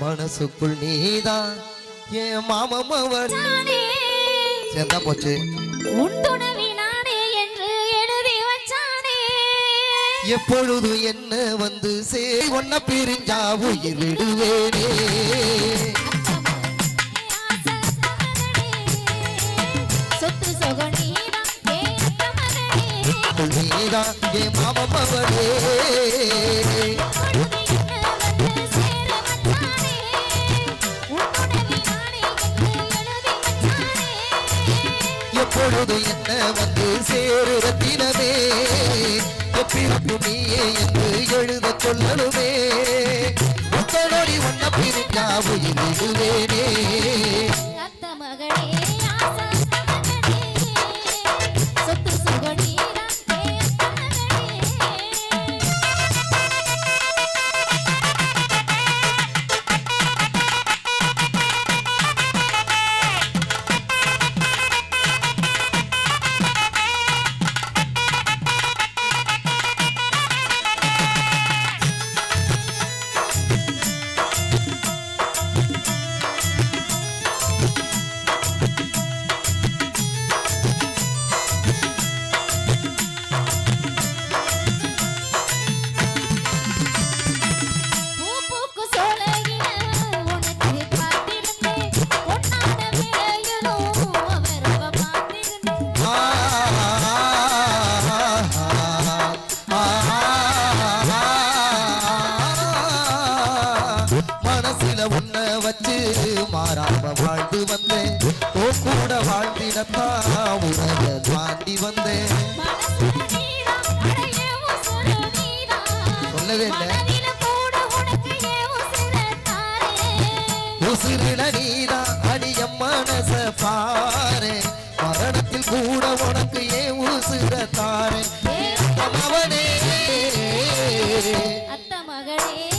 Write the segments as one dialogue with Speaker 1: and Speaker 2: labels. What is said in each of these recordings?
Speaker 1: மனசுக்குள் நீதான். என் மாமம் அவன்
Speaker 2: நானே.
Speaker 1: சேர்ந்தா போச்சு. எப்பொழுதும் என்ன வந்து சே ஒன்ன பிரிஞ்சா உயிர் விடுவேனே.
Speaker 2: சொத்து சொக நீதான் கேட்ட
Speaker 1: எப்பொழுதும் என்ன வந்து சேரு ரத்தினமே எப்பிருப்பு நீயே என்று எழுத சொல்லணுமே. உத்தனொடி ஒன்ன பிரிஞ்சா உயிர் விடுவேனே
Speaker 2: அத்த மகளே
Speaker 1: மாறாம வாழ்ந்து வந்தேன். ஓ கூட வாழ்ந்திடத்தான் உறக தாண்டி வந்தேன். சொல்லவே இல்லை. உசிரில நீதா அடிய மனச பாரு. மரணத்தில் கூட உனக்கு ஏன் உசிர தாரே. அவனே
Speaker 2: அத்த மகளே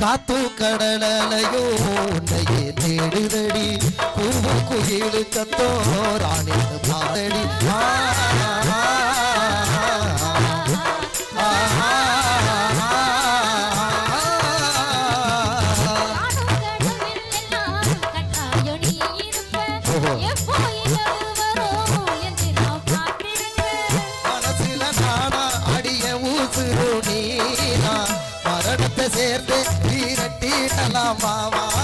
Speaker 1: காத்தும் கடலையோ உன்னையே தேடுதடி. பூவு குயிலு கத்தோ ராணி பாடடி ஆ, கட்டிடலாம் மாவா